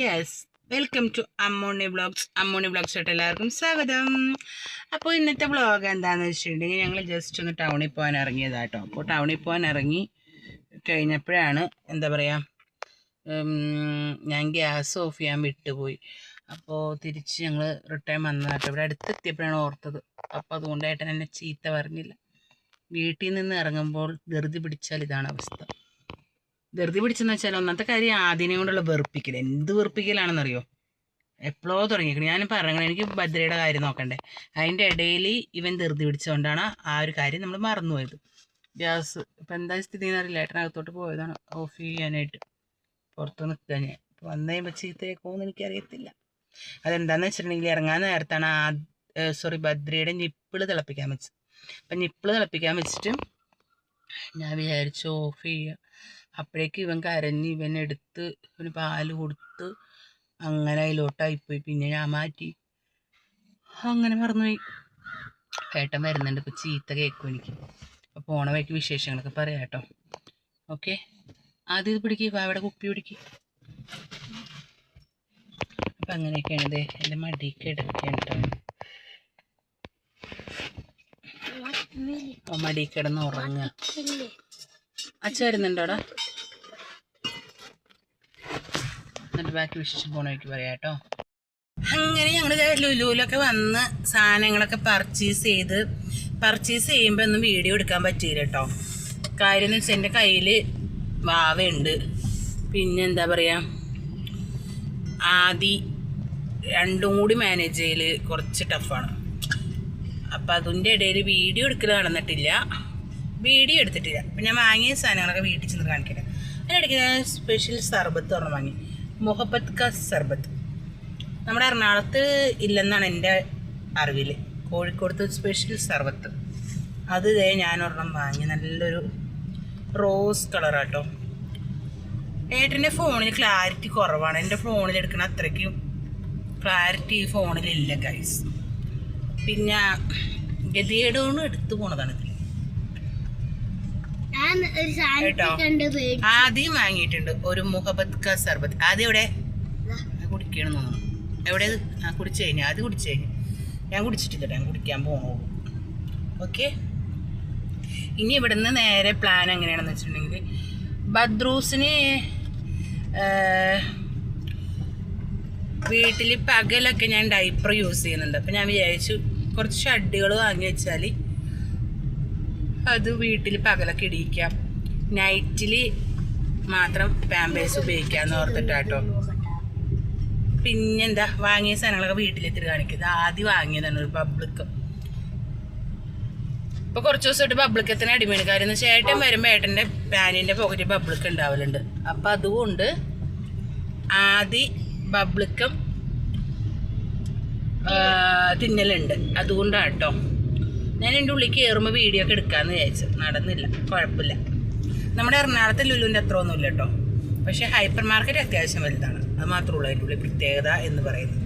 Yes welcome to Ammoni blogs Ammoni ബ്ലോഗ്സിലോട്ട് എല്ലാവർക്കും സ്വാഗതം. അപ്പോൾ ഇന്നത്തെ വ്ളോഗ് എന്താണെന്ന് വെച്ചിട്ടുണ്ടെങ്കിൽ ഞങ്ങൾ ജസ്റ്റ് ഒന്ന് ടൗണിൽ പോകാൻ ഇറങ്ങിയതാട്ടോ. അപ്പോൾ ടൗണിൽ പോകാൻ ഇറങ്ങി കഴിഞ്ഞപ്പോഴാണ് എന്താ പറയുക ഞാൻ ഗ്യാസ് ഓഫ് ചെയ്യാൻ വിട്ടുപോയി. അപ്പോൾ തിരിച്ച് ഞങ്ങൾ റിട്ടേൺ വന്നതാട്ടോ. ഇവിടെ അടുത്തെത്തിയപ്പോഴാണ് ഓർത്തത്. അപ്പോൾ അതുകൊണ്ടായിട്ട് എന്നെ ചീത്ത പറഞ്ഞില്ല. വീട്ടിൽ നിന്ന് ഇറങ്ങുമ്പോൾ ധൃതി പിടിച്ചാൽ ഇതാണ് അവസ്ഥ. ധൃതി പിടിച്ചെന്ന് വെച്ചാൽ ഒന്നാമത്തെ കാര്യം ആദ്യനെ കൊണ്ടുള്ള വെറുപ്പിക്കൽ എന്ത് വെറുപ്പിക്കലാണെന്നറിയോ? എപ്പോഴോ തുടങ്ങിയിരിക്കണം. ഞാൻ പറഞ്ഞു എനിക്ക് ഭദ്രയുടെ കാര്യം നോക്കണ്ടേ. അതിന്റെ ഇടയിൽ ഇവൻ ധൃതി പിടിച്ചുകൊണ്ടാണ് ആ ഒരു കാര്യം നമ്മൾ മറന്നുപോയത്. ഗ്യാസ് ഇപ്പം എന്താ സ്ഥിതി എന്നറിയില്ല ഏട്ടനകത്തോട്ട് പോയതാണ്. ഓഫ് ചെയ്യാനായിട്ട് പുറത്ത് നിൽക്കുക ഞാൻ. വന്നു ചീത്തയേക്കോന്ന് എനിക്കറിയത്തില്ല. അതെന്താണെന്ന് വെച്ചിട്ടുണ്ടെങ്കിൽ ഇറങ്ങാൻ നേരത്താണ് ആ സോറി ഭദ്രയുടെ നിപ്പിൾ തിളപ്പിക്കാൻ വെച്ചത്. അപ്പം നിപ്പിൾ തിളപ്പിക്കാൻ വെച്ചിട്ട് ഞാൻ വിചാരിച്ചു ഓഫ് ചെയ്യുക അപ്പോഴേക്ക് ഇവൻ കരഞ്ഞ് ഇവൻ എടുത്ത് ഇവന് പാൽ കൊടുത്ത് അങ്ങനെ അതിലോട്ടായിപ്പോയി പിന്നെ ഞാൻ മാറ്റി. അങ്ങനെ മറന്നുപോയി. ഏട്ടൻ വരുന്നുണ്ട് ഇപ്പോൾ ചീത്ത കേൾക്കും എനിക്ക്. അപ്പോൾ പോണ വഴിക്ക് വിശേഷങ്ങളൊക്കെ പറയാം കേട്ടോ. ഓക്കെ. ആദ്യം ഇത് പിടിക്കുക അവിടെ കുപ്പി പിടിക്കുക അപ്പം അങ്ങനെയൊക്കെയാണ് ഇത് എന്റെ മടിക്ക് എടുക്കുകയാണ് കേട്ടോ. മടി കിടന്ന് ഉറങ്ങുക. അച്ഛ വരുന്നുണ്ടോടാ? എന്നിട്ട് ബാക്കി വിശേഷം പോണ വഴിക്ക് പറയാം കേട്ടോ. അങ്ങനെ ഞങ്ങൾ ലുലുവിലൊക്കെ വന്ന് സാധനങ്ങളൊക്കെ പർച്ചേസ് ചെയ്ത് പർച്ചേസ് ചെയ്യുമ്പോൾ ഒന്നും വീഡിയോ എടുക്കാൻ പറ്റിയില്ല കേട്ടോ. കാര്യം എന്ന് വെച്ചാൽ എന്റെ കയ്യിൽ വാവയുണ്ട്. പിന്നെ എന്താ പറയുക ആദി രണ്ടും കൂടി മാനേജ് ചെയ്യൽ കുറച്ച് ടഫാണ് അപ്പം അതിന്റെ ഇടയിൽ വീഡിയോ എടുക്കൽ നടന്നിട്ടില്ല. വീഡിയോ എടുത്തിട്ടില്ല. ഞാൻ വാങ്ങിയ സാധനങ്ങളൊക്കെ വീട്ടിൽ ചെന്ന് കാണിക്കട്ടെ. അതിനിടയ്ക്ക് ഞാൻ സ്പെഷ്യൽ സർബത്ത് ഒരെണ്ണം വാങ്ങി. മുഹബത്ത് ക സർബത്ത്. നമ്മുടെ എറണാകുളത്ത് ഇല്ലെന്നാണ് എന്റെ അറിവിൽ. കോഴിക്കോടത്ത് സ്പെഷ്യൽ സർബത്ത്. അത് ഇതേ ഞാൻ ഒരെണ്ണം വാങ്ങി. നല്ലൊരു റോസ് കളറാട്ടോ ഏട്ടന്റെ ഫോണിൽ ക്ലാരിറ്റി കുറവാണ്. എന്റെ ഫോണിൽ എടുക്കണ അത്രയ്ക്കും ക്ലാരിറ്റി ഈ ഫോണിലില്ല ഗൈസ് പിന്നെ ഗതികേടോണ് എടുത്തു പോണതാണ് ഇതിൽ ഞാൻ ഒരു സാധനം കേട്ടോ കണ്ട് പേടി ആദ്യം വാങ്ങിയിട്ടുണ്ട് ഒരു മുഹബത് ക സർബത്ത്. ആദ്യം എവിടെ? കുടിക്കണം തോന്നുന്നു. എവിടെ? ആ കുടിച്ചു കഴിഞ്ഞു. അത് കുടിച്ചു കഴിഞ്ഞു. ഞാൻ കുടിച്ചിട്ടില്ല ഞാൻ കുടിക്കാൻ പോകും ഓക്കെ? ഇനി ഇവിടുന്ന് നേരെ പ്ലാൻ എങ്ങനെയാണെന്ന് വെച്ചിട്ടുണ്ടെങ്കിൽ ബദ്രൂസിന് വീട്ടിൽ പകലൊക്കെ ഞാൻ ഡൈപ്പർ യൂസ് ചെയ്യുന്നുണ്ട്. അപ്പം ഞാൻ വിചാരിച്ചു കുറച്ച് ഷഡ്ഡികൾ വാങ്ങി വെച്ചാൽ അത് വീട്ടിൽ പകലൊക്കെ ഇടിയിക്കാം. നൈറ്റിൽ മാത്രം പാമ്പേഴ്സ് ഉപയോഗിക്കാമെന്ന് ഓർത്തിട്ടാട്ടോ പിന്നെന്താ വാങ്ങിയ സാധനങ്ങളൊക്കെ വീട്ടിലെത്തിട്ട് കാണിക്കുന്നത് ആദ്യം വാങ്ങിയതാണ് ഒരു പബ്ലിക്ക് ഇപ്പൊ കുറച്ച് ദിവസമായിട്ട് പബ്ലിക്കത്തിന് അടിമയാണ് കാര്യം എന്ന് വെച്ചാൽ ഏട്ടൻ വരുമ്പോൾ ഏട്ടന്റെ പാനിന്റെ പോക്കറ്റ് പബ്ലിക്ക് ഉണ്ടാവലുണ്ട്. അപ്പം അതുകൊണ്ട് ആദ്യ പബ്ലിക്കും തിന്നലുണ്ട്. അതുകൊണ്ടാണ് കേട്ടോ ഞാൻ എന്റെ ഉള്ളിൽ കയറുമ്പോൾ വീഡിയോ ഒക്കെ എടുക്കാമെന്ന് വിചാരിച്ചു. നടന്നില്ല. കുഴപ്പമില്ല. നമ്മുടെ എറണാകുളത്തെ ലുലുവിന്റെ അത്ര ഒന്നുമില്ല കേട്ടോ പക്ഷേ ഹൈപ്പർ മാർക്കറ്റ് അത്യാവശ്യം വലുതാണ്. അത് മാത്രമേ ഉള്ളൂ അതിന്റെ ഉള്ളിൽ പ്രത്യേകത എന്ന് പറയുന്നത്.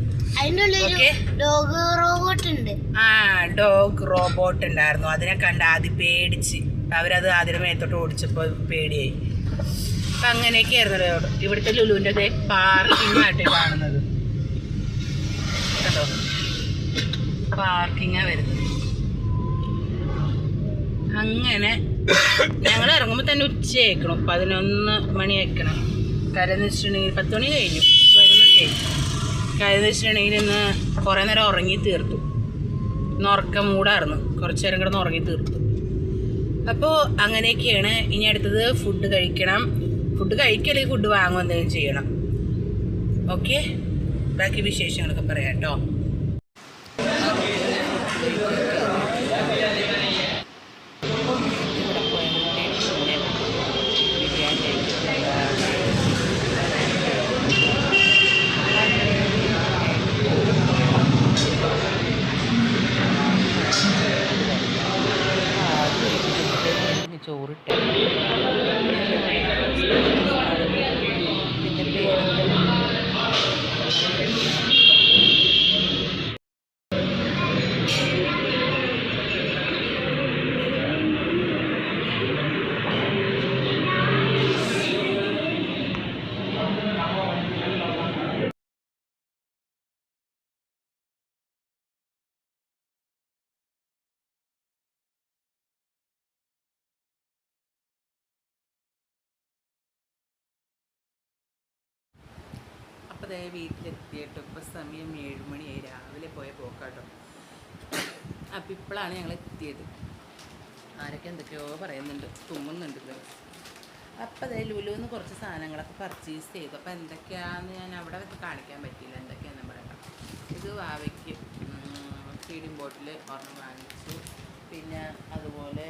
ആ ഡോഗ് റോബോട്ട് ഉണ്ടായിരുന്നു. അതിനെ കണ്ട് ആദ്യം പേടിച്ച്. അവരത് ആദ്യം മേത്തോട്ട് ഓടിച്ചപ്പോൾ പേടിയായി. അപ്പം അങ്ങനെയൊക്കെയായിരുന്നു ഇവിടുത്തെ ലുലുവിന്റെ അതേ പാർക്കിംഗ് ആയിട്ട് കാണുന്നത്. കേട്ടോ പാർക്കിങ്ങാണ് വരുന്നത്. അങ്ങനെ ഞങ്ങൾ ഇറങ്ങുമ്പോൾ തന്നെ ഉച്ചയായിക്കണം. പതിനൊന്ന് മണി വയ്ക്കണം കാര്യം എന്ന് വെച്ചിട്ടുണ്ടെങ്കിൽ പത്ത് മണി കഴിഞ്ഞു. പതിനൊന്ന് മണി കഴിഞ്ഞു കാര്യം എന്ന് വെച്ചിട്ടുണ്ടെങ്കിൽ ഇന്ന് കുറേ നേരം ഉറങ്ങി തീർത്തു. ഇന്ന് ഉറക്കം മൂടായിരുന്നു. കുറച്ച് നേരം കിടന്ന് ഉറങ്ങി തീർത്തു. അപ്പോൾ അങ്ങനെയൊക്കെയാണ് ഇനി അടുത്തത് ഫുഡ് കഴിക്കണം. ഫുഡ് കഴിക്കല്ലെങ്കിൽ ഫുഡ് വാങ്ങുക എന്തെങ്കിലും ചെയ്യണം. ഓക്കെ ബാക്കി വിശേഷങ്ങളൊക്കെ പറയാം കേട്ടോ. ചോറിട്ട്. ദേ വീട്ടിലെത്തിയിട്ട് ഇപ്പോൾ സമയം ഏഴ് മണിയായി രാവിലെ പോയ പോക്കാട്ടോ. അപ്പം ഇപ്പോഴാണ് ഞങ്ങൾ എത്തിയത് ആരൊക്കെ എന്തൊക്കെയോ പറയുന്നുണ്ട് തുമ്മുന്നുണ്ട് ഇത് അപ്പം അതേ ലുലുന്ന് കുറച്ച് സാധനങ്ങളൊക്കെ പർച്ചേസ് ചെയ്തു. അപ്പോൾ എന്തൊക്കെയാണെന്ന് ഞാൻ അവിടെ വെച്ച് കാണിക്കാൻ പറ്റിയില്ല. എന്തൊക്കെയാണെന്ന് പറയണം ഇത് വാവയ്ക്ക് ഫീഡിങ് ബോട്ടിൽ ഒരെണ്ണം വാങ്ങിച്ചു. പിന്നെ അതുപോലെ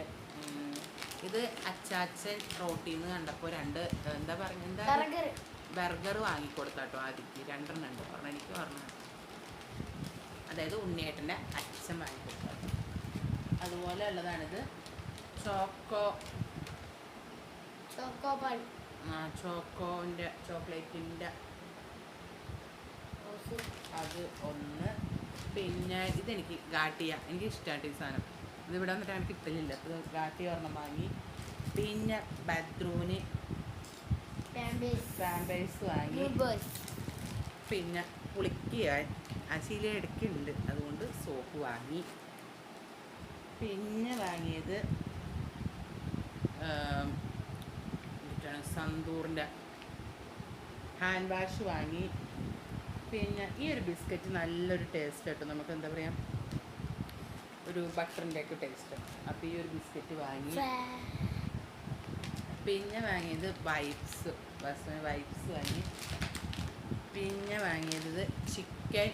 ഇത് അച്ചാച്ചൻ റോട്ടീന്ന് കണ്ടപ്പോൾ രണ്ട് എന്താ പറഞ്ഞ എന്താ? ബർഗർ വാങ്ങി വാങ്ങിക്കൊടുത്താട്ടോ ആദ്യക്ക് രണ്ടെണ്ണം ഉണ്ട്. ഒരെണ്ണം എനിക്ക് പറഞ്ഞു. അതായത് ഉണ്ണിയേട്ടന്റെ അച്ഛൻ വാങ്ങിക്കൊടുത്തു അതുപോലെ ഉള്ളതാണിത് ചോക്കോ ചോക്കോ ആ, ചോക്കോന്റെ ചോക്ലേറ്റിന്റെ. അത് ഒന്ന്. പിന്നെ ഇതെനിക്ക് ഗാട്ടിയ എനിക്ക് ഇഷ്ടമായിട്ട് ഈ സാധനം. ഇതിവിടെ വന്നിട്ട് എനിക്ക് കിട്ടലില്ല. ഗാട്ടിയ ഒരെണ്ണം വാങ്ങി. പിന്നെ ബദ്രൂന് പാമ്പേഴ്സ് വാങ്ങി. പിന്നെ കുളിക്കുക അശീല ഇടയ്ക്കുണ്ട് അതുകൊണ്ട് സോപ്പ് വാങ്ങി. പിന്നെ വാങ്ങിയത് എന്താണ് സന്തൂറിന്റെ ഹാൻഡ് വാഷ് വാങ്ങി. പിന്നെ ഈ ഒരു ബിസ്ക്കറ്റ് നല്ലൊരു ടേസ്റ്റ് കേട്ടോ നമുക്ക് എന്താ പറയുക ഒരു ബട്ടറിന്റെ ഒക്കെ ടേസ്റ്റ് അപ്പോൾ ഈ ഒരു ബിസ്ക്കറ്റ് വാങ്ങി. പിന്നെ വാങ്ങിയത് വൈപ്സ് ബസ് വൈപ്സ് വാങ്ങി. പിന്നെ വാങ്ങിയത് ചിക്കൻ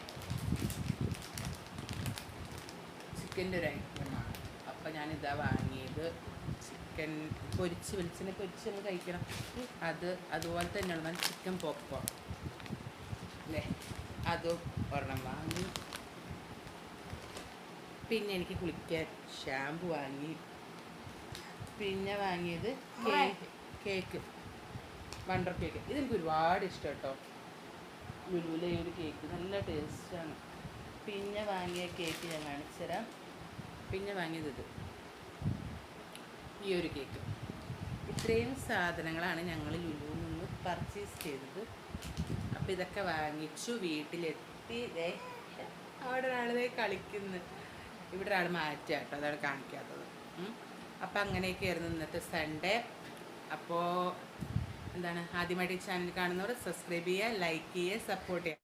ചിക്കന്റെ ഒരു ഐറ്റമാണ് അപ്പം ഞാനിതാ വാങ്ങിയത് ചിക്കൻ പൊരിച്ച് വെളിച്ചിനെ പൊരിച്ച് നമ്മൾ കഴിക്കണം. അത് അതുപോലെ തന്നെയുള്ള ചിക്കൻ പോപ്കോൺ അല്ലേ അതും ഒരെണ്ണം വാങ്ങി. പിന്നെ എനിക്ക് കുളിക്കാൻ ഷാമ്പു വാങ്ങി. പിന്നെ വാങ്ങിയത് കേക്ക് കേക്ക് വണ്ടർ കേക്ക് ഇതെനിക്ക് ഒരുപാട് ഇഷ്ടം കേട്ടോ ലുലുല ഈ ഒരു കേക്ക് നല്ല ടേസ്റ്റാണ് പിന്നെ വാങ്ങിയ കേക്ക് ഞാൻ കാണിച്ചു തരാം. പിന്നെ വാങ്ങിയത് ഇത്. ഈ ഒരു കേക്ക് ഇത്രയും സാധനങ്ങളാണ് ഞങ്ങൾ ലുലുവിൽ നിന്ന് പർച്ചേസ് ചെയ്തത്. അപ്പോൾ ഇതൊക്കെ വാങ്ങിച്ചു വീട്ടിലെത്തി. അവിടെ ഒരാളെ കളിക്കുന്നു. ഇവിടെ ഒരാൾ മാറ്റാട്ടോ. അതാണ് കാണിക്കാത്തത്. അപ്പം അങ്ങനെയൊക്കെയായിരുന്നു ഇന്നത്തെ സൺഡേ അപ്പോൾ എന്താണ് ആദ്യമായിട്ട് ഈ ചാനൽ കാണുന്നവർ സബ്സ്ക്രൈബ് ചെയ്യുക ലൈക്ക് ചെയ്യുക സപ്പോർട്ട് ചെയ്യുക.